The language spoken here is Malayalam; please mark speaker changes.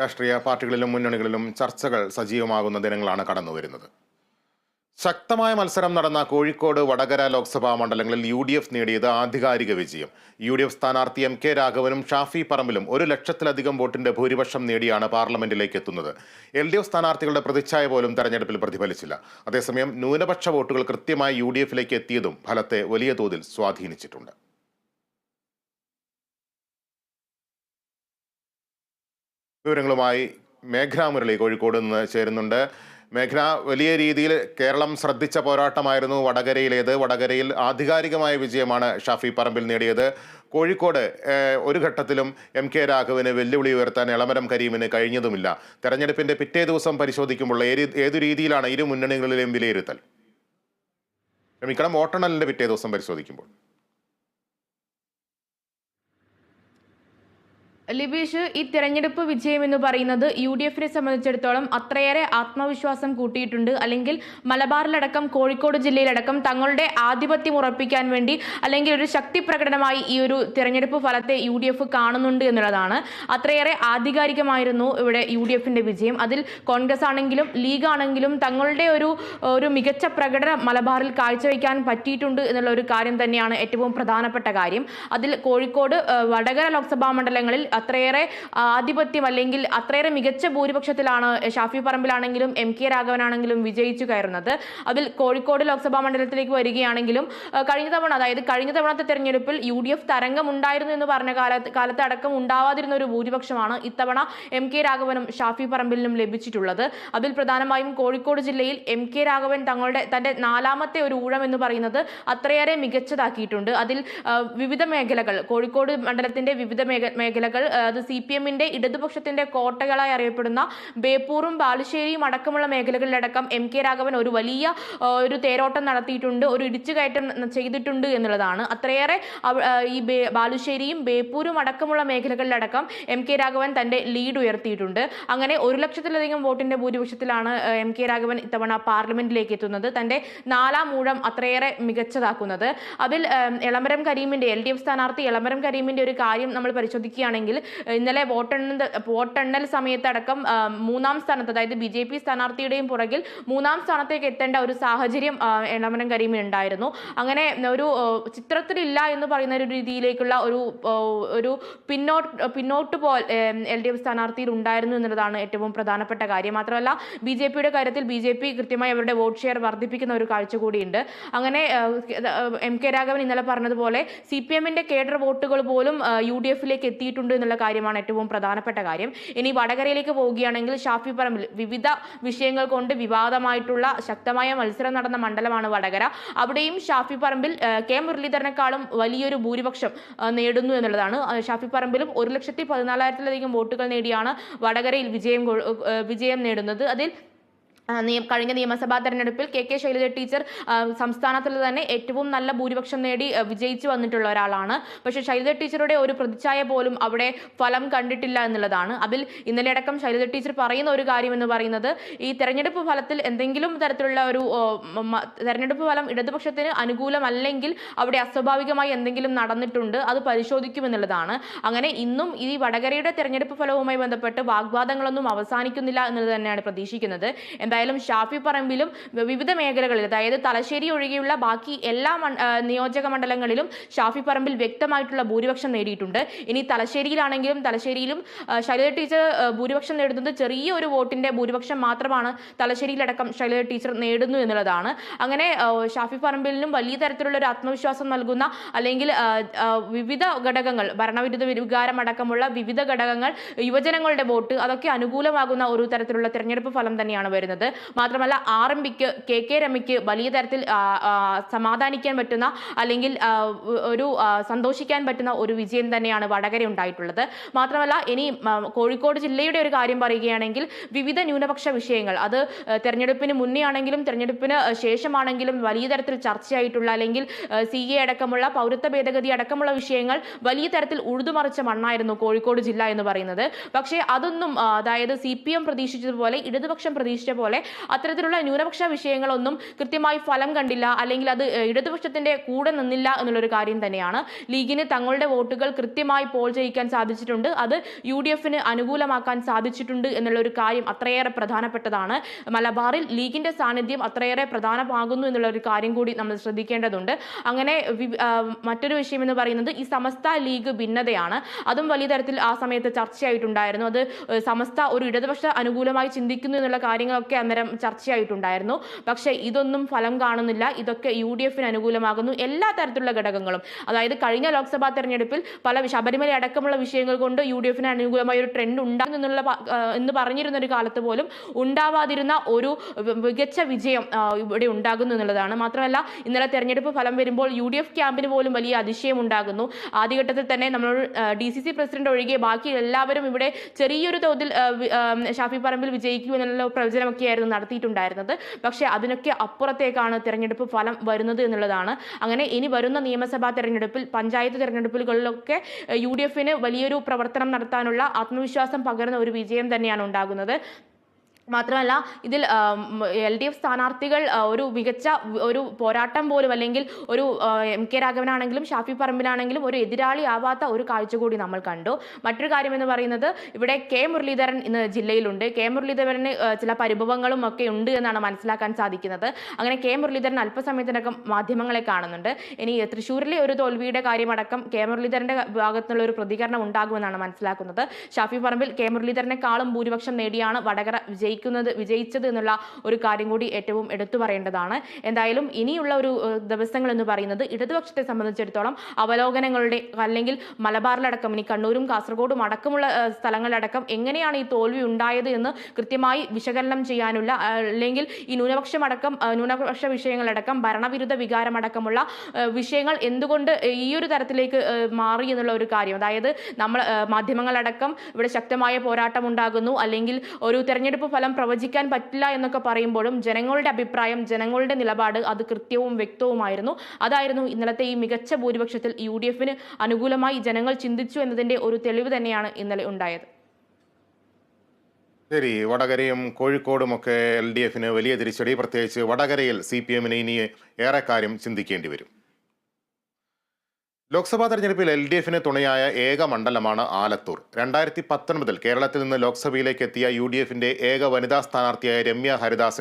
Speaker 1: രാഷ്ട്രീയ പാർട്ടികളിലും മുന്നണികളിലും ചർച്ചകൾ സജീവമാകുന്ന ദിനങ്ങളാണ് കടന്നു വരുന്നത് ശക്തമായ മത്സരം നടന്ന കോഴിക്കോട് വടകര ലോക്സഭാ മണ്ഡലങ്ങളിൽ യു ഡി എഫ് നേടിയത് ആധികാരിക വിജയം. യു ഡി എഫ് സ്ഥാനാർത്ഥി എം കെ രാഘവനും ഷാഫി പറമ്പിലും ഒരു ലക്ഷത്തിലധികം വോട്ടിന്റെ ഭൂരിപക്ഷം നേടിയാണ് പാർലമെന്റിലേക്ക് എത്തുന്നത്. എൽ ഡി എഫ് സ്ഥാനാർത്ഥികളുടെ പ്രതിച്ഛായ പോലും തെരഞ്ഞെടുപ്പിൽ പ്രതിഫലിച്ചില്ല. അതേസമയം ന്യൂനപക്ഷ വോട്ടുകൾ കൃത്യമായി യു ഡി എഫിലേക്ക് എത്തിയതും ഫലത്തെ വലിയ തോതിൽ സ്വാധീനിച്ചിട്ടുണ്ട്. വിവരങ്ങളുമായി മേഘ്ന മുരളി കോഴിക്കോട് നിന്ന് ചേരുന്നുണ്ട്. മേഘ്ന വലിയ രീതിയിൽ കേരളം ശ്രദ്ധിച്ച പോരാട്ടമായിരുന്നു വടകരയിലേത്. വടകരയിൽ ആധികാരികമായ വിജയമാണ് ഷാഫി പറമ്പിൽ നേടിയത്. കോഴിക്കോട് ഒരു ഘട്ടത്തിലും എം കെ രാഘവന് വെല്ലുവിളി ഉയർത്താൻ എളമരം കരീമിന് കഴിഞ്ഞതുമില്ല. തെരഞ്ഞെടുപ്പിന്റെ പിറ്റേ ദിവസം പരിശോധിക്കുമ്പോൾ ഏത് രീതിയിലാണ് ഇരു മുന്നണികളിലെയും വിലയിരുത്തൽ? ക്ഷമിക്കണം വോട്ടെണ്ണലിന്റെ പിറ്റേ ദിവസം പരിശോധിക്കുമ്പോൾ.
Speaker 2: ലിബീഷ് ഈ തെരഞ്ഞെടുപ്പ് വിജയം എന്ന് പറയുന്നത് യു ഡി എഫിനെ സംബന്ധിച്ചിടത്തോളം അത്രയേറെ ആത്മവിശ്വാസം കൂട്ടിയിട്ടുണ്ട്. അല്ലെങ്കിൽ മലബാറിലടക്കം കോഴിക്കോട് ജില്ലയിലടക്കം തങ്ങളുടെ ആധിപത്യം ഉറപ്പിക്കാൻ വേണ്ടി അല്ലെങ്കിൽ ഒരു ശക്തി പ്രകടനമായി ഈ ഒരു തെരഞ്ഞെടുപ്പ് ഫലത്തെ യു ഡി എഫ് കാണുന്നുണ്ട് എന്നുള്ളതാണ്. അത്രയേറെ ആധികാരികമായിരുന്നു ഇവിടെ യു ഡി എഫിന്റെ വിജയം. അതിൽ കോൺഗ്രസ് ആണെങ്കിലും ലീഗ് ആണെങ്കിലും തങ്ങളുടെ ഒരു ഒരു മികച്ച പ്രകടനം മലബാറിൽ കാഴ്ചവെക്കാൻ പറ്റിയിട്ടുണ്ട് എന്നുള്ള ഒരു കാര്യം തന്നെയാണ് ഏറ്റവും പ്രധാനപ്പെട്ട കാര്യം. അതിൽ കോഴിക്കോട് വടകര ലോക്സഭാ മണ്ഡലങ്ങളിൽ അത്രയേറെ ആധിപത്യം അല്ലെങ്കിൽ അത്രയേറെ മികച്ച ഭൂരിപക്ഷത്തിലാണ് ഷാഫി പറമ്പിലാണെങ്കിലും എം കെ രാഘവനാണെങ്കിലും വിജയിച്ചു കയറുന്നത്. അതിൽ കോഴിക്കോട് ലോക്സഭാ മണ്ഡലത്തിലേക്ക് വരികയാണെങ്കിലും കഴിഞ്ഞ തവണ അതായത് കഴിഞ്ഞ തവണത്തെ തെരഞ്ഞെടുപ്പിൽ യു ഡി എഫ് തരംഗം ഉണ്ടായിരുന്നു എന്ന് പറഞ്ഞ കാലത്ത് കാലത്ത് അടക്കം ഉണ്ടാവാതിരുന്ന ഒരു ഭൂരിപക്ഷമാണ് ഇത്തവണ എം കെ രാഘവനും ഷാഫി പറമ്പിലിനും ലഭിച്ചിട്ടുള്ളത്. അതിൽ പ്രധാനമായും കോഴിക്കോട് ജില്ലയിൽ എം കെ രാഘവൻ തങ്ങളുടെ തന്റെ നാലാമത്തെ ഒരു ഊഴം എന്ന് പറയുന്നത് അത്രയേറെ മികച്ചതാക്കിയിട്ടുണ്ട്. അതിൽ വിവിധ മേഖലകൾ കോഴിക്കോട് മണ്ഡലത്തിന്റെ വിവിധ മേഖ- മേഖലകൾ അത് സി പി എമ്മിന്റെ ഇടതുപക്ഷത്തിന്റെ കോട്ടകളായി അറിയപ്പെടുന്ന ബേപ്പൂറും ബാലുശ്ശേരിയും അടക്കമുള്ള മേഖലകളിലടക്കം എം കെ രാഘവൻ ഒരു വലിയ ഒരു തേരോട്ടം നടത്തിയിട്ടുണ്ട് ഒരു ഇടിച്ചുകയറ്റം ചെയ്തിട്ടുണ്ട് എന്നുള്ളതാണ്. അത്രയേറെ ഈ ബാലുശ്ശേരിയും ബേപ്പൂരും അടക്കമുള്ള മേഖലകളിലടക്കം എം കെ രാഘവൻ തന്റെ ലീഡ് ഉയർത്തിയിട്ടുണ്ട്. അങ്ങനെ ഒരു ലക്ഷത്തിലധികം വോട്ടിന്റെ ഭൂരിപക്ഷത്തിലാണ് എം കെ രാഘവൻ ഇത്തവണ പാർലമെന്റിലേക്ക് എത്തുന്നത് തന്റെ നാലാം ഊഴം അത്രയേറെ മികച്ചതാക്കുന്നത്. അതിൽ എളമരം കരീമിന്റെ എൽ ഡി എഫ് സ്ഥാനാർത്ഥി എളമരം കരീമിന്റെ ഒരു കാര്യം നമ്മൾ പരിശോധിക്കുകയാണെങ്കിൽ ആ, ഇന്നലെ വോട്ടെണ്ണ വോട്ടെണ്ണൽ സമയത്തടക്കം മൂന്നാം സ്ഥാനത്ത് അതായത് ബി ജെ പി സ്ഥാനാർത്ഥിയുടെയും പുറകിൽ മൂന്നാം സ്ഥാനത്തേക്ക് എത്തേണ്ട ഒരു സാഹചര്യം എളമരം കരീമിന് ഉണ്ടായിരുന്നു. അങ്ങനെ ഒരു ചിത്രത്തിലില്ല എന്ന് പറയുന്ന ഒരു രീതിയിലേക്കുള്ള ഒരു ഒരു പിന്നോട്ട് പിന്നോട്ട് പോൽ എൽ ഡി എഫ് സ്ഥാനാർത്ഥിയിൽ ഉണ്ടായിരുന്നു എന്നുള്ളതാണ് ഏറ്റവും പ്രധാനപ്പെട്ട കാര്യം. മാത്രമല്ല ബി ജെ പിയുടെ കാര്യത്തിൽ ബി ജെ പി കൃത്യമായി അവരുടെ വോട്ട് ഷെയർ വർദ്ധിപ്പിക്കുന്ന ഒരു കാഴ്ച കൂടിയുണ്ട്. അങ്ങനെ എം കെ രാഘവൻ ഇന്നലെ പറഞ്ഞതുപോലെ സി പി എമ്മിന്റെ കേഡർ വോട്ടുകൾ പോലും യു ഡി എഫിലേക്ക് എത്തിയിട്ടുണ്ട് എന്നുള്ള കാര്യമാണ് ഏറ്റവും പ്രധാനപ്പെട്ട കാര്യം. ഇനി വടകരയിലേക്ക് പോവുകയാണെങ്കിൽ ഷാഫി പറമ്പിൽ വിവിധ വിഷയങ്ങൾ കൊണ്ട് വിവാദമായിട്ടുള്ള ശക്തമായ മത്സരം നടന്ന മണ്ഡലമാണ് വടകര. അവിടെയും ഷാഫി പറമ്പിൽ കെ മുരളീധരനെക്കാളും വലിയൊരു ഭൂരിപക്ഷം നേടുന്നു എന്നുള്ളതാണ്. ഷാഫി പറമ്പിലും ഒരു ലക്ഷത്തി പതിനാലായിരത്തിലധികം വോട്ടുകൾ നേടിയാണ് വടകരയിൽ വിജയം വിജയം നേടുന്നത്. അതിൽ കഴിഞ്ഞ നിയമസഭാ തെരഞ്ഞെടുപ്പിൽ കെ കെ ശൈലജ ടീച്ചർ സംസ്ഥാനത്തിൽ തന്നെ ഏറ്റവും നല്ല ഭൂരിപക്ഷം നേടി വിജയിച്ചു വന്നിട്ടുള്ള ഒരാളാണ്. പക്ഷേ ശൈലജ ടീച്ചറുടെ ഒരു പ്രതിച്ഛായ പോലും അവിടെ ഫലം കണ്ടിട്ടില്ല എന്നുള്ളതാണ്. അതിൽ ഇന്നലെ അടക്കം ശൈലജ ടീച്ചർ പറയുന്ന ഒരു കാര്യം എന്ന് പറയുന്നത് ഈ തെരഞ്ഞെടുപ്പ് ഫലത്തിൽ എന്തെങ്കിലും തരത്തിലുള്ള ഒരു തെരഞ്ഞെടുപ്പ് ഫലം ഇടതുപക്ഷത്തിന് അനുകൂലമല്ലെങ്കിൽ അവിടെ അസ്വാഭാവികമായി എന്തെങ്കിലും നടന്നിട്ടുണ്ട് അത് പരിശോധിക്കുമെന്നുള്ളതാണ്. അങ്ങനെ ഇന്നും ഈ വടകരയുടെ തെരഞ്ഞെടുപ്പ് ഫലവുമായി ബന്ധപ്പെട്ട് വാഗ്വാദങ്ങളൊന്നും അവസാനിക്കുന്നില്ല എന്നുള്ളത് തന്നെയാണ് പ്രതീക്ഷിക്കുന്നത്. എന്തായാലും ഷാഫി പറമ്പിലും വിവിധ മേഖലകളിൽ അതായത് തലശ്ശേരി ഒഴികെയുള്ള ബാക്കി എല്ലാ നിയോജക മണ്ഡലങ്ങളിലും ഷാഫി പറമ്പിൽ വ്യക്തമായിട്ടുള്ള ഭൂരിപക്ഷം നേടിയിട്ടുണ്ട്. ഇനി തലശ്ശേരിയിലാണെങ്കിലും തലശ്ശേരിയിലും ശൈലജ ടീച്ചർ ഭൂരിപക്ഷം നേടുന്നത് ചെറിയ ഒരു വോട്ടിന്റെ ഭൂരിപക്ഷം മാത്രമാണ് തലശ്ശേരിയിലടക്കം ശൈലജ ടീച്ചർ നേടുന്നു എന്നുള്ളതാണ്. അങ്ങനെ ഷാഫി പറമ്പിലിനും വലിയ തരത്തിലുള്ള ഒരു ആത്മവിശ്വാസം നൽകുന്ന അല്ലെങ്കിൽ വിവിധ ഘടകങ്ങൾ ഭരണവിരുദ്ധ വികാരം അടക്കമുള്ള വിവിധ ഘടകങ്ങൾ യുവജനങ്ങളുടെ വോട്ട് അതൊക്കെ അനുകൂലമാകുന്ന ഒരു തരത്തിലുള്ള തെരഞ്ഞെടുപ്പ് ഫലം തന്നെയാണ് വരുന്നത്. മാത്രമല്ല ആർ എം പിക്ക് കെ കെ രമയ്ക്ക് വലിയ തരത്തിൽ സമാധാനിക്കാൻ പറ്റുന്ന അല്ലെങ്കിൽ ഒരു സന്തോഷിക്കാൻ പറ്റുന്ന ഒരു വിജയം തന്നെയാണ് വടകര ഉണ്ടായിട്ടുള്ളത്. മാത്രമല്ല ഇനി കോഴിക്കോട് ജില്ലയുടെ ഒരു കാര്യം പറയുകയാണെങ്കിൽ വിവിധ ന്യൂനപക്ഷ വിഷയങ്ങൾ. അത് തെരഞ്ഞെടുപ്പിന് മുന്നേ ആണെങ്കിലും തെരഞ്ഞെടുപ്പിന് ശേഷമാണെങ്കിലും വലിയ തരത്തിൽ ചർച്ചയായിട്ടുള്ള അല്ലെങ്കിൽ സി എ അടക്കമുള്ള പൗരത്വ ഭേദഗതി അടക്കമുള്ള വിഷയങ്ങൾ വലിയ തരത്തിൽ ഉഴുതുമറിച്ച മണ്ണായിരുന്നു കോഴിക്കോട് ജില്ല എന്ന് പറയുന്നത്. പക്ഷേ അതൊന്നും അതായത് സി പി എം പ്രതീക്ഷിച്ചതുപോലെ ഇടതുപക്ഷം പ്രതീക്ഷിച്ച പോലെ പോലെ അത്തരത്തിലുള്ള ന്യൂനപക്ഷ വിഷയങ്ങളൊന്നും കൃത്യമായി ഫലം കണ്ടില്ല അല്ലെങ്കിൽ അത് ഇടതുപക്ഷത്തിന്റെ കൂടെ നിന്നില്ല എന്നുള്ളൊരു കാര്യം തന്നെയാണ്. ലീഗിന് തങ്ങളുടെ വോട്ടുകൾ കൃത്യമായി പോൾ ചെയ്യിക്കാൻ സാധിച്ചിട്ടുണ്ട്. അത് യു ഡി എഫിന് അനുകൂലമാക്കാൻ സാധിച്ചിട്ടുണ്ട് എന്നുള്ള ഒരു കാര്യം അത്രയേറെ പ്രധാനപ്പെട്ടതാണ്. മലബാറിൽ ലീഗിന്റെ സാന്നിധ്യം അത്രയേറെ പ്രധാനമാകുന്നു എന്നുള്ള ഒരു കാര്യം കൂടി നമ്മൾ ശ്രദ്ധിക്കേണ്ടതുണ്ട്. അങ്ങനെ മറ്റൊരു വിഷയം എന്ന് പറയുന്നത് ഈ സമസ്ത ലീഗ് ഭിന്നതയാണ്. അതും വലിയ തരത്തിൽ ആ സമയത്ത് ചർച്ചയായിട്ടുണ്ടായിരുന്നു. അത് സമസ്ത ഒരു ഇടതുപക്ഷ അനുകൂലമായി ചിന്തിക്കുന്നു എന്നുള്ള കാര്യങ്ങളൊക്കെ അന്നേരം ചർച്ചയായിട്ടുണ്ടായിരുന്നു. പക്ഷേ ഇതൊന്നും ഫലം കാണുന്നില്ല. ഇതൊക്കെ യു ഡി എഫിന് അനുകൂലമാകുന്നു. എല്ലാ തരത്തിലുള്ള ഘടകങ്ങളും. അതായത് കഴിഞ്ഞ ലോക്സഭാ തെരഞ്ഞെടുപ്പിൽ പല ശബരിമല അടക്കമുള്ള വിഷയങ്ങൾ കൊണ്ട് യു ഡി എഫിന് അനുകൂലമായ ഒരു ട്രെൻഡ് ഉണ്ടാകും എന്നുള്ള എന്ന് പറഞ്ഞിരുന്ന ഒരു കാലത്ത് പോലും ഉണ്ടാവാതിരുന്ന ഒരു മികച്ച വിജയം ഇവിടെ ഉണ്ടാകുന്നു എന്നുള്ളതാണ്. മാത്രമല്ല ഇന്നലെ തെരഞ്ഞെടുപ്പ് ഫലം വരുമ്പോൾ യു ഡി എഫ് ക്യാമ്പിന് പോലും വലിയ അതിശയം ഉണ്ടാകുന്നു. ആദ്യഘട്ടത്തിൽ തന്നെ നമ്മൾ ഡി സി സി പ്രസിഡന്റ് ഒഴികെ ബാക്കി എല്ലാവരും ഇവിടെ ചെറിയൊരു തോതിൽ ഷാഫി പറമ്പിൽ വിജയിക്കൂ എന്നുള്ള പ്രവചനമൊക്കെയായിരുന്നു നടത്തിയിട്ടുണ്ടായിരുന്നത്. പക്ഷേ അതിനൊക്കെ അപ്പുറത്തേക്കാണ് തിരഞ്ഞെടുപ്പ് ഫലം വരുന്നത് എന്നുള്ളതാണ്. അങ്ങനെ ഇനി വരുന്ന നിയമസഭാ തെരഞ്ഞെടുപ്പിൽ പഞ്ചായത്ത് തെരഞ്ഞെടുപ്പുകളിലൊക്കെ യു ഡി എഫിന് വലിയൊരു പ്രവർത്തനം നടത്താനുള്ള ആത്മവിശ്വാസം പകർന്ന ഒരു വിജയം തന്നെയാണ് ഉണ്ടാകുന്നത്. മാത്രമല്ല ഇതിൽ എൽ ഡി എഫ് സ്ഥാനാർത്ഥികൾ ഒരു മികച്ച ഒരു പോരാട്ടം പോലും അല്ലെങ്കിൽ ഒരു എം കെ രാഘവനാണെങ്കിലും ഷാഫി പറമ്പിലാണെങ്കിലും ഒരു എതിരാളി ആവാത്ത ഒരു കാഴ്ച കൂടി നമ്മൾ കണ്ടു. മറ്റൊരു കാര്യം എന്ന് പറയുന്നത് ഇവിടെ കെ മുരളീധരൻ ഇന്ന് ജില്ലയിലുണ്ട്. കെ മുരളീധരന് ചില പരിഭവങ്ങളും ഒക്കെ ഉണ്ട് എന്നാണ് മനസ്സിലാക്കാൻ സാധിക്കുന്നത്. അങ്ങനെ കെ മുരളീധരൻ അല്പസമയത്തിനകം മാധ്യമങ്ങളെ കാണുന്നുണ്ട്. ഇനി തൃശ്ശൂരിലെ ഒരു തോൽവിയുടെ കാര്യമടക്കം കെ മുരളീധരന്റെ ഭാഗത്തുനിന്നുള്ള ഒരു പ്രതികരണം ഉണ്ടാകുമെന്നാണ് മനസ്സിലാക്കുന്നത്. ഷാഫി പറമ്പിൽ കെ മുരളീധരനെക്കാളും ഭൂരിപക്ഷം നേടിയാണ് വടകര വിജയിക്കുന്നത്. വിജയിച്ചത് എന്നുള്ള ഒരു കാര്യം കൂടി ഏറ്റവും എടുത്തു പറയേണ്ടതാണ്. എന്തായാലും ഇനിയുള്ള ഒരു ദിവസങ്ങൾ എന്ന് പറയുന്നത് ഇടതുപക്ഷത്തെ സംബന്ധിച്ചിടത്തോളം അവലോകനങ്ങളുടെ അല്ലെങ്കിൽ മലബാറിലടക്കം ഇനി കണ്ണൂരും കാസർഗോഡും അടക്കമുള്ള സ്ഥലങ്ങളിലടക്കം എങ്ങനെയാണ് ഈ തോൽവി ഉണ്ടായത് എന്ന് കൃത്യമായി വിശകലനം ചെയ്യാനുള്ള അല്ലെങ്കിൽ ഈ ന്യൂനപക്ഷമടക്കം ന്യൂനപക്ഷ വിഷയങ്ങളടക്കം ഭരണവിരുദ്ധ വികാരമടക്കമുള്ള വിഷയങ്ങൾ എന്തുകൊണ്ട് ഈ ഒരു തരത്തിലേക്ക് മാറി എന്നുള്ള ഒരു കാര്യം. അതായത് നമ്മൾ മാധ്യമങ്ങളടക്കം ഇവിടെ ശക്തമായ പോരാട്ടം ഉണ്ടാകുന്നു അല്ലെങ്കിൽ ഒരു തെരഞ്ഞെടുപ്പ് ഫലം പ്രവചിക്കാൻ പറ്റില്ല എന്നൊക്കെ പറയുമ്പോഴും ജനങ്ങളുടെ അഭിപ്രായം ജനങ്ങളുടെ നിലപാട് അത് കൃത്യവും വ്യക്തവുമായിരുന്നു. അതായിരുന്നു ഇന്നലത്തെ ഈ മികച്ച ഭൂരിപക്ഷത്തിൽ യു ഡി എഫിന് അനുകൂലമായി ജനങ്ങൾ ചിന്തിച്ചു എന്നതിന്റെ ഒരു തെളിവ് തന്നെയാണ് ഇന്നലെ ഉണ്ടായത്.
Speaker 1: ശരി വടകരയും കോഴിക്കോടും ഒക്കെ എൽ ഡി എഫിന് വലിയ തിരിച്ചടി. പ്രത്യേകിച്ച് വടകരയിൽ സി പി എമ്മിന് ഇനി ഏറെക്കാര്യം ചിന്തിക്കേണ്ടി വരും. ലോക്സഭാ തെരഞ്ഞെടുപ്പിൽ എൽ ഡി എഫിന് തുണയായ ഏക മണ്ഡലമാണ് ആലത്തൂർ. രണ്ടായിരത്തി പത്തൊൻപതിൽ കേരളത്തിൽ നിന്ന് ലോക്സഭയിലേക്ക് എത്തിയ യു ഡി എഫിന്റെ ഏക വനിതാ സ്ഥാനാർത്ഥിയായ രമ്യ ഹരിദാസിന്